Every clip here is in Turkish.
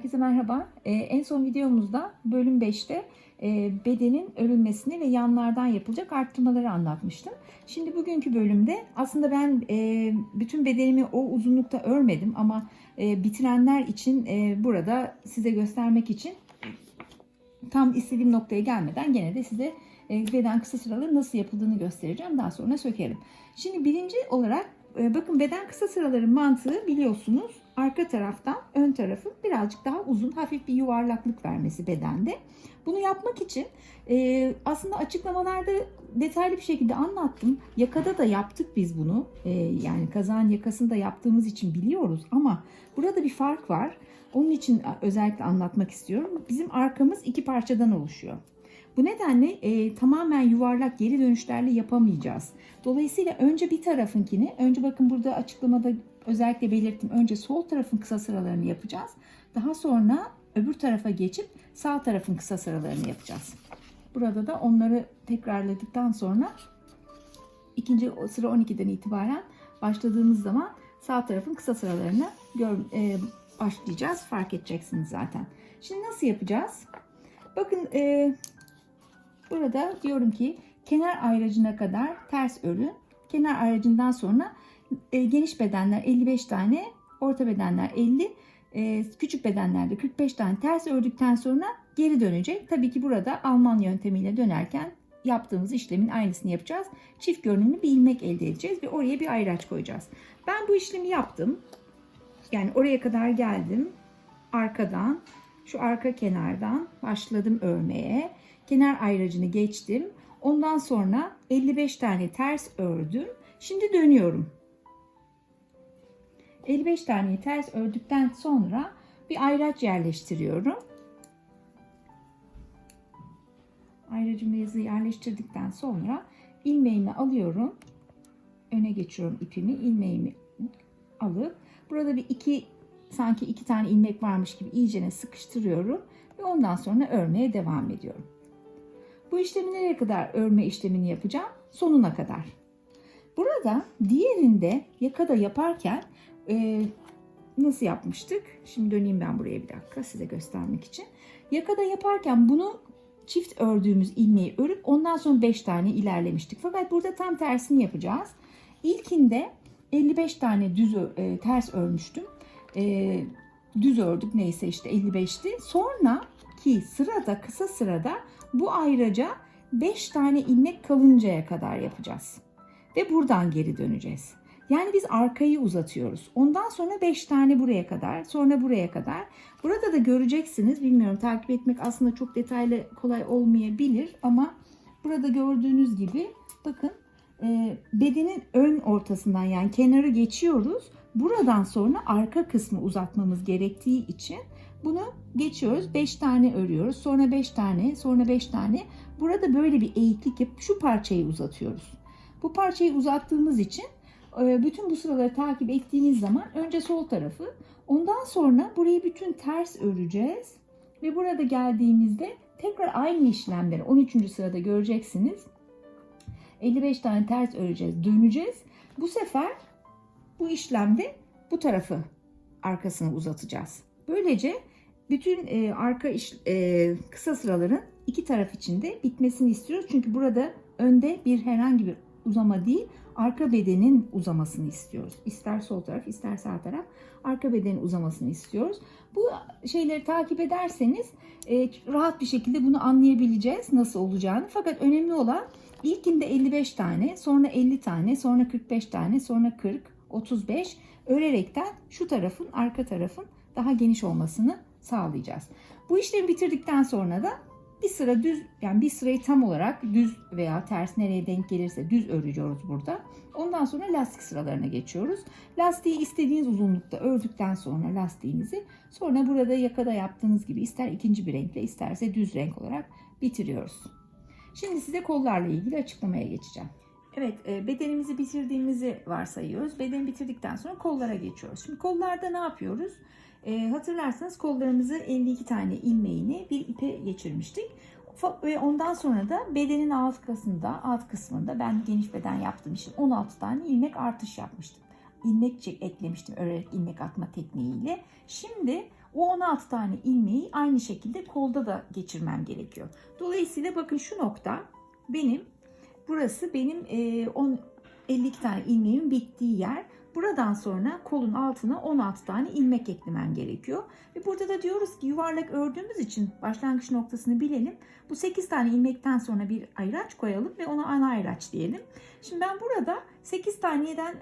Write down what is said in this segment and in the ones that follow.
Herkese merhaba. Ee, en son videomuzda bölüm 5'te e, bedenin örülmesini ve yanlardan yapılacak arttırmaları anlatmıştım. Şimdi bugünkü bölümde aslında ben e, bütün bedenimi o uzunlukta örmedim ama e, bitirenler için e, burada size göstermek için tam istediğim noktaya gelmeden gene de size e, beden kısa sıraları nasıl yapıldığını göstereceğim. Daha sonra sökerim. Şimdi birinci olarak bakın beden kısa sıraların mantığı biliyorsunuz arka taraftan ön tarafın birazcık daha uzun hafif bir yuvarlaklık vermesi bedende. Bunu yapmak için e, aslında açıklamalarda detaylı bir şekilde anlattım. Yakada da yaptık biz bunu. E, yani kazağın yakasında yaptığımız için biliyoruz ama burada bir fark var. Onun için özellikle anlatmak istiyorum. Bizim arkamız iki parçadan oluşuyor. Bu nedenle e, tamamen yuvarlak geri dönüşlerle yapamayacağız. Dolayısıyla önce bir tarafınkini, önce bakın burada açıklamada özellikle belirttim. Önce sol tarafın kısa sıralarını yapacağız. Daha sonra öbür tarafa geçip sağ tarafın kısa sıralarını yapacağız. Burada da onları tekrarladıktan sonra ikinci sıra 12'den itibaren başladığımız zaman sağ tarafın kısa sıralarını gör, e, başlayacağız. Fark edeceksiniz zaten. Şimdi nasıl yapacağız? Bakın e, burada diyorum ki kenar ayracına kadar ters örün. Kenar ayracından sonra e, geniş bedenler 55 tane, orta bedenler 50, e, küçük bedenlerde 45 tane ters ördükten sonra geri dönecek. Tabii ki burada Alman yöntemiyle dönerken yaptığımız işlemin aynısını yapacağız. Çift görünümlü bir ilmek elde edeceğiz ve oraya bir ayraç koyacağız. Ben bu işlemi yaptım. Yani oraya kadar geldim. Arkadan, şu arka kenardan başladım örmeye. Kenar ayracını geçtim. Ondan sonra 55 tane ters ördüm. Şimdi dönüyorum. 55 tane ters ördükten sonra bir ayraç yerleştiriyorum. Ayracımızı yerleştirdikten sonra ilmeğimi alıyorum. Öne geçiyorum ipimi. ilmeğimi alıp burada bir iki sanki iki tane ilmek varmış gibi iyicene sıkıştırıyorum ve ondan sonra örmeye devam ediyorum. Bu işlemi nereye kadar örme işlemini yapacağım? Sonuna kadar. Burada diğerinde yakada yaparken e, nasıl yapmıştık? Şimdi döneyim ben buraya bir dakika size göstermek için. Yakada yaparken bunu çift ördüğümüz ilmeği örüp ondan sonra 5 tane ilerlemiştik. Fakat burada tam tersini yapacağız. İlkinde 55 tane düz e, ters örmüştüm. E, düz ördük neyse işte 55'ti. Sonra ki sırada kısa sırada bu ayraca 5 tane ilmek kalıncaya kadar yapacağız. Ve buradan geri döneceğiz. Yani biz arkayı uzatıyoruz. Ondan sonra 5 tane buraya kadar, sonra buraya kadar. Burada da göreceksiniz, bilmiyorum takip etmek aslında çok detaylı kolay olmayabilir ama burada gördüğünüz gibi bakın e, bedenin ön ortasından yani kenarı geçiyoruz. Buradan sonra arka kısmı uzatmamız gerektiği için bunu geçiyoruz. 5 tane örüyoruz. Sonra 5 tane, sonra 5 tane. Burada böyle bir eğiklik yapıp şu parçayı uzatıyoruz. Bu parçayı uzattığımız için bütün bu sıraları takip ettiğiniz zaman önce sol tarafı ondan sonra burayı bütün ters öreceğiz ve burada geldiğimizde tekrar aynı işlemleri 13. sırada göreceksiniz 55 tane ters öreceğiz döneceğiz bu sefer bu işlemde bu tarafı arkasını uzatacağız böylece bütün e, arka iş, e, kısa sıraların iki taraf içinde bitmesini istiyoruz çünkü burada önde bir herhangi bir uzama değil arka bedenin uzamasını istiyoruz. İster sol taraf ister sağ taraf arka bedenin uzamasını istiyoruz. Bu şeyleri takip ederseniz e, rahat bir şekilde bunu anlayabileceğiz nasıl olacağını. Fakat önemli olan ilkinde 55 tane sonra 50 tane sonra 45 tane sonra 40 35 örerekten şu tarafın arka tarafın daha geniş olmasını sağlayacağız. Bu işlemi bitirdikten sonra da bir sıra düz yani bir sırayı tam olarak düz veya ters nereye denk gelirse düz örüyoruz burada. Ondan sonra lastik sıralarına geçiyoruz. Lastiği istediğiniz uzunlukta ördükten sonra lastiğinizi sonra burada yakada yaptığınız gibi ister ikinci bir renkle isterse düz renk olarak bitiriyoruz. Şimdi size kollarla ilgili açıklamaya geçeceğim. Evet e, bedenimizi bitirdiğimizi varsayıyoruz. Bedeni bitirdikten sonra kollara geçiyoruz. Şimdi kollarda ne yapıyoruz? E, hatırlarsanız kollarımızı 52 tane ilmeğini bir ipe geçirmiştik. Ve ondan sonra da bedenin alt kısmında, alt kısmında ben geniş beden yaptığım için 16 tane ilmek artış yapmıştım. İlmek eklemiştim örerek ilmek atma tekniğiyle. Şimdi O 16 tane ilmeği aynı şekilde kolda da geçirmem gerekiyor. Dolayısıyla bakın şu nokta benim burası benim e, 10 52 tane ilmeğimin bittiği yer. Buradan sonra kolun altına 16 tane ilmek eklemem gerekiyor. Ve burada da diyoruz ki yuvarlak ördüğümüz için başlangıç noktasını bilelim. Bu 8 tane ilmekten sonra bir ayraç koyalım ve ona ana ayraç diyelim. Şimdi ben burada 8 taneden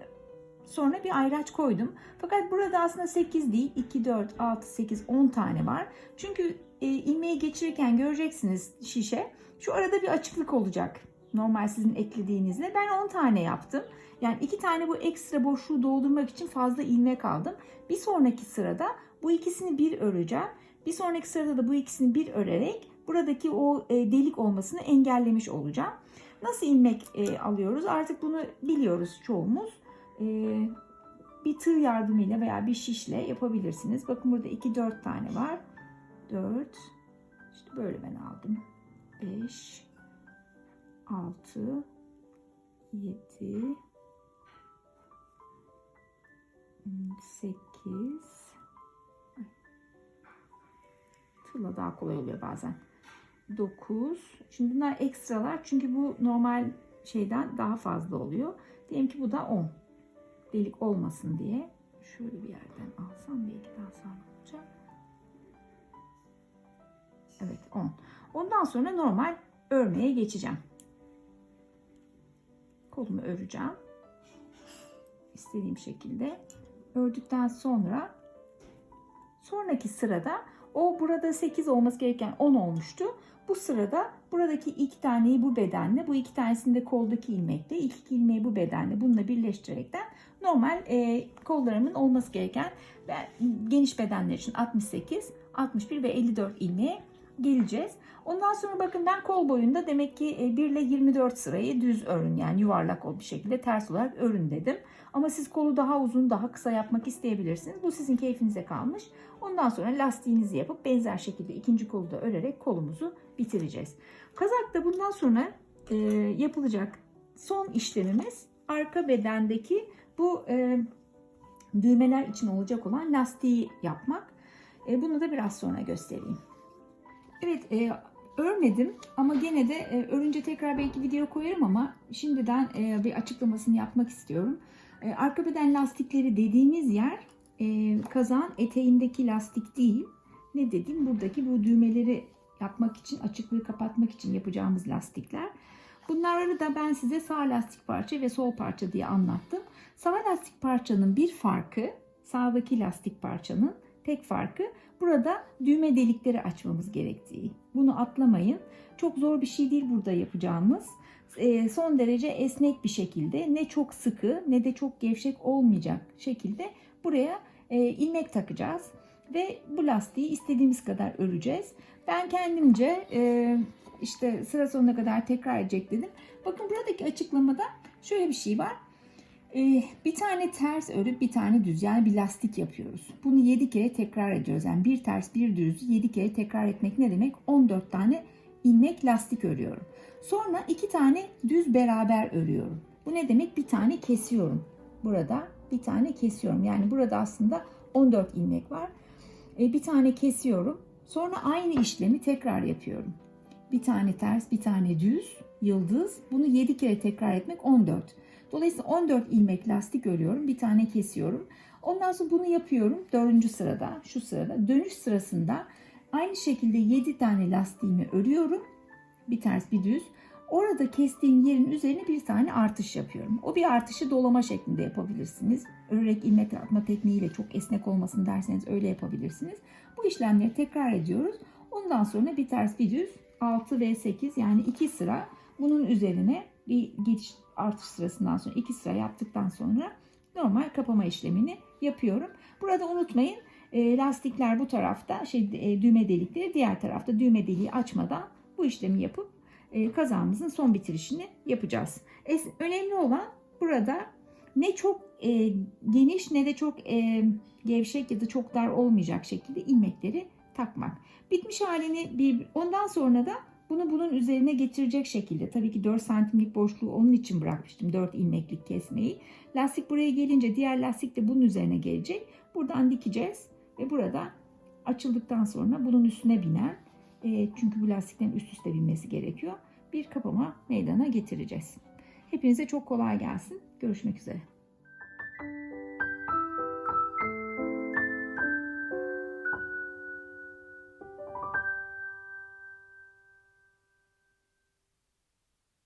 sonra bir ayraç koydum. Fakat burada aslında 8 değil 2, 4, 6, 8, 10 tane var. Çünkü e, ilmeği geçirirken göreceksiniz şişe. Şu arada bir açıklık olacak. Normal sizin eklediğinizle. Ben 10 tane yaptım. Yani iki tane bu ekstra boşluğu doldurmak için fazla ilmek aldım. Bir sonraki sırada bu ikisini bir öreceğim. Bir sonraki sırada da bu ikisini bir örerek buradaki o e, delik olmasını engellemiş olacağım. Nasıl ilmek e, alıyoruz? Artık bunu biliyoruz çoğumuz. E, bir tığ yardımıyla veya bir şişle yapabilirsiniz. Bakın burada 2-4 tane var. 4 işte böyle ben aldım. 5 6 7 8 Tığla daha kolay oluyor bazen. 9 Şimdi bunlar ekstralar çünkü bu normal şeyden daha fazla oluyor. Diyelim ki bu da 10 delik olmasın diye şöyle bir yerden alsam belki daha sağlam olacak. Evet 10. Ondan sonra normal örmeye geçeceğim. Kolumu öreceğim. İstediğim şekilde ördükten sonra sonraki sırada o burada 8 olması gereken 10 olmuştu. Bu sırada buradaki iki taneyi bu bedenle, bu iki tanesini de koldaki ilmekle, iki ilmeği bu bedenle bununla birleştirerekten normal e, kollarımın olması gereken geniş bedenler için 68, 61 ve 54 ilmeğe geleceğiz. Ondan sonra bakın ben kol boyunda demek ki 1 ile 24 sırayı düz örün yani yuvarlak ol bir şekilde ters olarak örün dedim. Ama siz kolu daha uzun daha kısa yapmak isteyebilirsiniz. Bu sizin keyfinize kalmış. Ondan sonra lastiğinizi yapıp benzer şekilde ikinci kolu da örerek kolumuzu bitireceğiz. Kazakta bundan sonra e, yapılacak son işlemimiz arka bedendeki bu e, düğmeler için olacak olan lastiği yapmak. E, bunu da biraz sonra göstereyim. Evet e, örmedim ama gene de e, örünce tekrar belki video koyarım ama şimdiden e, bir açıklamasını yapmak istiyorum. E, arka beden lastikleri dediğimiz yer e, kazağın eteğindeki lastik değil. Ne dedim? Buradaki bu düğmeleri yapmak için, açıklığı kapatmak için yapacağımız lastikler. Bunları da ben size sağ lastik parça ve sol parça diye anlattım. Sağ lastik parçanın bir farkı, sağdaki lastik parçanın tek farkı burada düğme delikleri açmamız gerektiği. Bunu atlamayın. Çok zor bir şey değil burada yapacağımız. E, son derece esnek bir şekilde ne çok sıkı ne de çok gevşek olmayacak şekilde buraya e, ilmek takacağız. Ve bu lastiği istediğimiz kadar öreceğiz. Ben kendimce e, işte sıra sonuna kadar tekrar edecek dedim. Bakın buradaki açıklamada şöyle bir şey var. Ee, bir tane ters örüp bir tane düz yani bir lastik yapıyoruz. Bunu 7 kere tekrar ediyoruz. Yani bir ters bir düz 7 kere tekrar etmek ne demek? 14 tane ilmek lastik örüyorum. Sonra iki tane düz beraber örüyorum. Bu ne demek? Bir tane kesiyorum. Burada bir tane kesiyorum. Yani burada aslında 14 ilmek var. Ee, bir tane kesiyorum. Sonra aynı işlemi tekrar yapıyorum. Bir tane ters, bir tane düz, yıldız. Bunu 7 kere tekrar etmek 14. Dolayısıyla 14 ilmek lastik örüyorum. Bir tane kesiyorum. Ondan sonra bunu yapıyorum. Dördüncü sırada, şu sırada. Dönüş sırasında aynı şekilde 7 tane lastiğimi örüyorum. Bir ters bir düz. Orada kestiğim yerin üzerine bir tane artış yapıyorum. O bir artışı dolama şeklinde yapabilirsiniz. Örerek ilmek atma tekniğiyle çok esnek olmasın derseniz öyle yapabilirsiniz. Bu işlemleri tekrar ediyoruz. Ondan sonra bir ters bir düz 6 ve 8 yani 2 sıra bunun üzerine bir geçiş artış sırasından sonra 2 sıra yaptıktan sonra normal kapama işlemini yapıyorum. Burada unutmayın e, lastikler bu tarafta şey e, düğme delikleri diğer tarafta düğme deliği açmadan bu işlemi yapıp e, kazağımızın son bitirişini yapacağız. Önemli olan burada ne çok geniş ne de çok gevşek ya da çok dar olmayacak şekilde ilmekleri takmak. Bitmiş halini bir ondan sonra da bunu bunun üzerine getirecek şekilde tabii ki 4 santimlik boşluğu onun için bırakmıştım 4 ilmeklik kesmeyi. Lastik buraya gelince diğer lastik de bunun üzerine gelecek. Buradan dikeceğiz ve burada açıldıktan sonra bunun üstüne binen e, çünkü bu lastiklerin üst üste binmesi gerekiyor. Bir kapama meydana getireceğiz. Hepinize çok kolay gelsin. Görüşmek üzere.